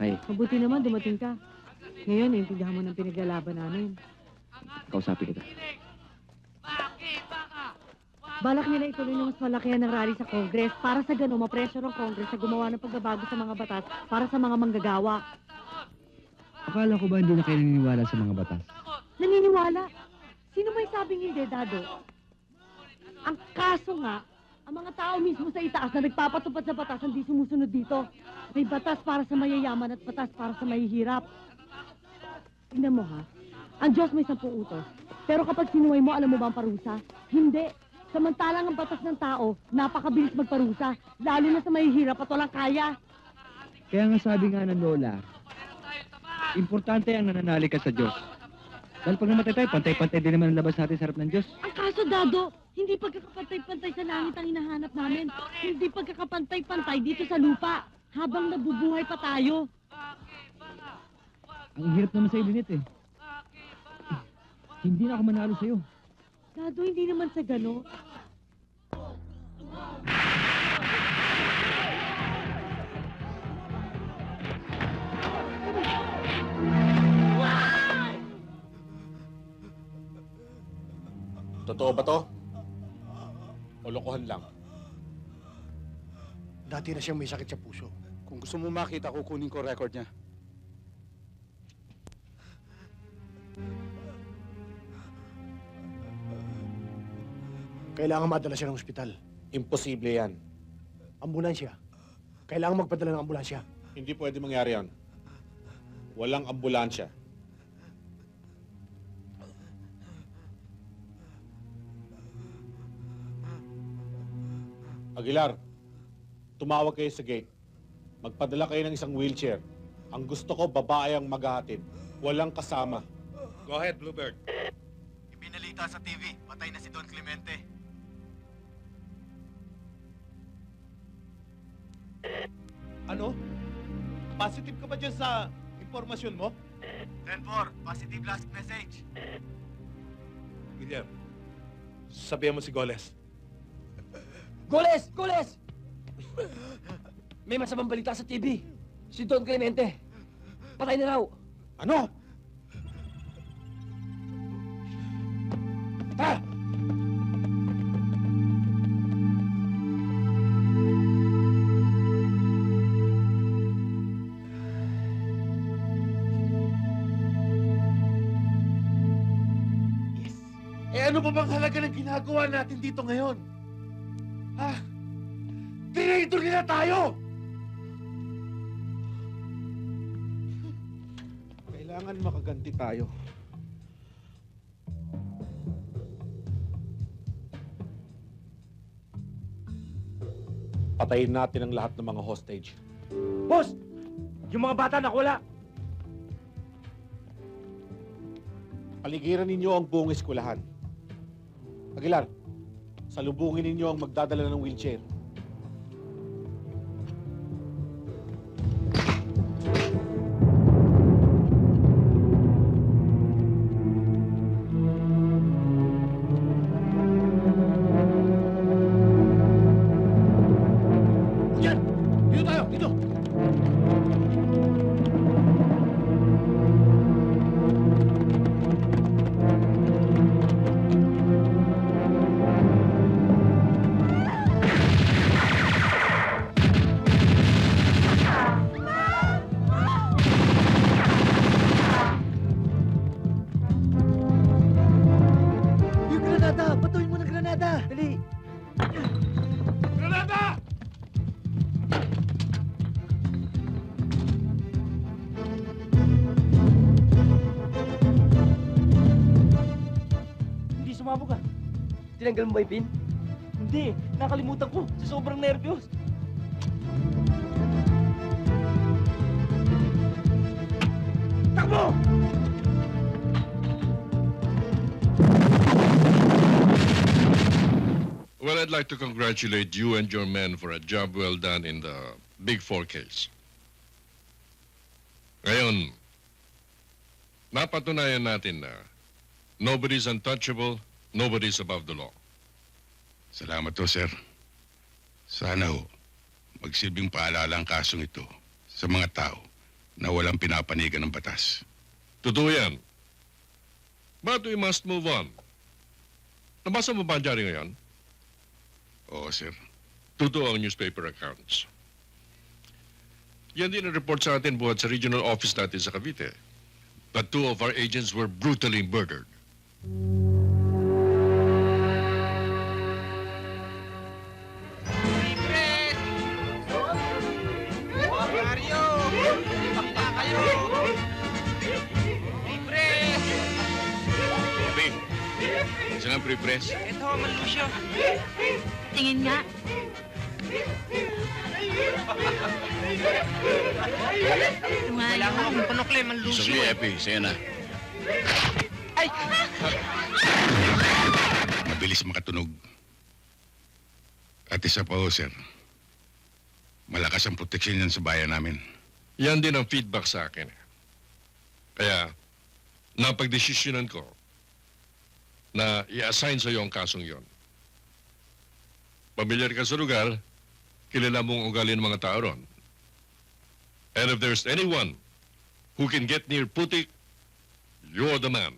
Ay, Mabuti naman dumating ka. Ngayon, naintindihan mo ng pinaglalaban namin. kausapin kita. Balak nila ituloy ng mas malakihan ng rally sa Congress para sa gano'n mapressure ang Congress na gumawa ng pagbabago sa mga batas para sa mga manggagawa. Akala ko ba hindi na kayo naniniwala sa mga batas? Naniniwala? Sino may sabing hindi, Dado? Ang kaso nga, ang mga tao mismo sa itaas na nagpapatupad sa batas hindi sumusunod dito. May batas para sa mayayaman at batas para sa mahihirap. Tingnan mo ha, ang Diyos may sampung utos. Pero kapag sinuway mo, alam mo ba ang parusa? Hindi. Samantalang ang batas ng tao, napakabilis magparusa. Lalo na sa mahihirap at walang kaya. Kaya nga sabi nga ng Lola, importante ang nananalig ka sa Diyos. Dahil pag namatay tayo, pantay-pantay din naman ang labas natin sa harap ng Diyos. Ang kaso, Dado, hindi pagkakapantay-pantay sa langit ang hinahanap namin. Hindi pagkakapantay-pantay dito sa lupa. Habang nabubuhay pa tayo. Ang hirap naman sa Linit eh. Hindi na ako manalo sa'yo. Dado, hindi naman sa gano. Totoo ba to? O lokohan lang? Dati na siyang may sakit sa puso. Kung gusto mo makita, kukunin ko record niya. Kailangan madala siya ng ospital. Imposible yan. Ambulansya. Kailangan magpadala ng ambulansya. Hindi pwede mangyari yan. Walang ambulansya. Aguilar, tumawag kayo sa gate. Magpadala kayo ng isang wheelchair. Ang gusto ko, babae ang maghahatid. Walang kasama. Go ahead, Bluebird. Ibinalita sa TV, patay na si Don Clemente. Ano? Positive ka ba dyan sa impormasyon mo? 10-4, positive last message. William, sabihan mo si Goles. Goles! Goles! May masamang balita sa TV. Si Don Clemente. Patay na raw. Ano? Tara! Eh ano pa bang halaga ng ginagawa natin dito ngayon? Ha? Traitor nila tayo! Kailangan makaganti tayo. Patayin natin ang lahat ng mga hostage. Boss! Yung mga bata nakuwala. Paligiran ninyo ang buong eskwelahan. Aguilar, salubungin ninyo ang magdadala ng wheelchair. Granada! Hindi sumabog ah. Tinanggal mo ba yung pin? Hindi. Nakalimutan ko. Sa sobrang nervyos. Takbo! Well, I'd like to congratulate you and your men for a job well done in the Big Four case. Ngayon, napatunayan natin na nobody's untouchable, nobody's above the law. Salamat to, sir. Sana ho, magsilbing paalala ang kasong ito sa mga tao na walang pinapanigan ng batas. Totoo yan. But we must move on. Nabasa mo ba ang dyaryo ngayon? Oo, sir. Totoo ang newspaper accounts. Yan din ang report sa atin buhat sa regional office natin sa Cavite. That two of our agents were brutally murdered. Saan ang pre-press? Tingin nga. Wala ko akong panukle, man Gusto ko Epi, sa'yo na. Ay! Mabilis makatunog. At isa pa ho, sir. Malakas ang proteksyon yan sa bayan namin. Yan din ang feedback sa akin. Kaya, napagdesisyonan ko na i-assign sa iyo ang kasong yon. Pamilyar ka sa lugar, kilala mo ang ugali ng mga tao ron. And if there's anyone who can get near Putik, you're the man.